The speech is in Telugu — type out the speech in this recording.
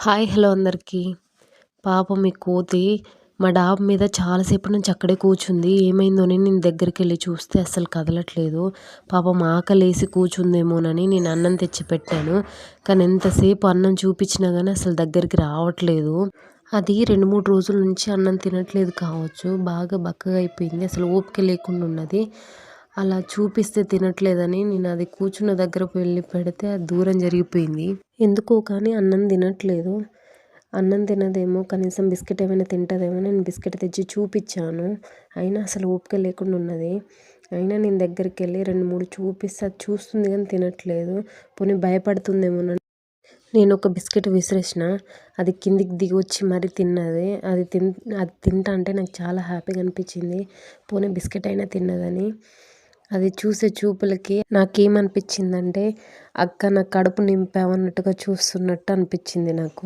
హాయ్ హలో అందరికీ. పాపం మీ కోతి మా డాబ్ మీద చాలాసేపు నుంచి అక్కడే కూర్చుంది. ఏమైందోని నేను దగ్గరికి వెళ్ళి చూస్తే అసలు కదలట్లేదు. పాపం ఆకలేసి కూర్చుందేమోనని నేను అన్నం తెచ్చి పెట్టాను కానీ ఎంతసేపు అన్నం చూపించినా కానీ అసలు దగ్గరికి రావట్లేదు. అది రెండు మూడు రోజుల నుంచి అన్నం తినట్లేదు కావచ్చు. బాగా బక్కగా అయిపోయింది. అసలు ఓపిక లేకుండా ఉన్నది. అలా చూపిస్తే తినట్లేదని నేను అది కూర్చున్న దగ్గర వెళ్ళి పెడితే అది దూరం జరిగిపోయింది. ఎందుకో కానీ అన్నం తినట్లేదు. అన్నం తినదేమో కనీసం బిస్కెట్ ఏమైనా తింటుందేమో నేను బిస్కెట్ తెచ్చి చూపించాను. అయినా అసలు ఓపిక లేకుండా ఉన్నది. అయినా నేను దగ్గరికి వెళ్ళి రెండు మూడు చూపిస్తే అది చూస్తుంది కానీ తినట్లేదు. పోనీ భయపడుతుందేమో నేను ఒక బిస్కెట్ విసిరేసిన. అది కిందికి దిగి వచ్చి మరీ తిన్నది. అది తిన్ అది తింటా అంటే నాకు చాలా హ్యాపీగా అనిపించింది. పోనీ బిస్కెట్ అయినా తిన్నదని. అది చూసే చూపులకి నాకేమనిపించిందంటే అక్క నా కడుపు నింపావన్నట్టుగా చూస్తున్నట్టు అనిపించింది నాకు.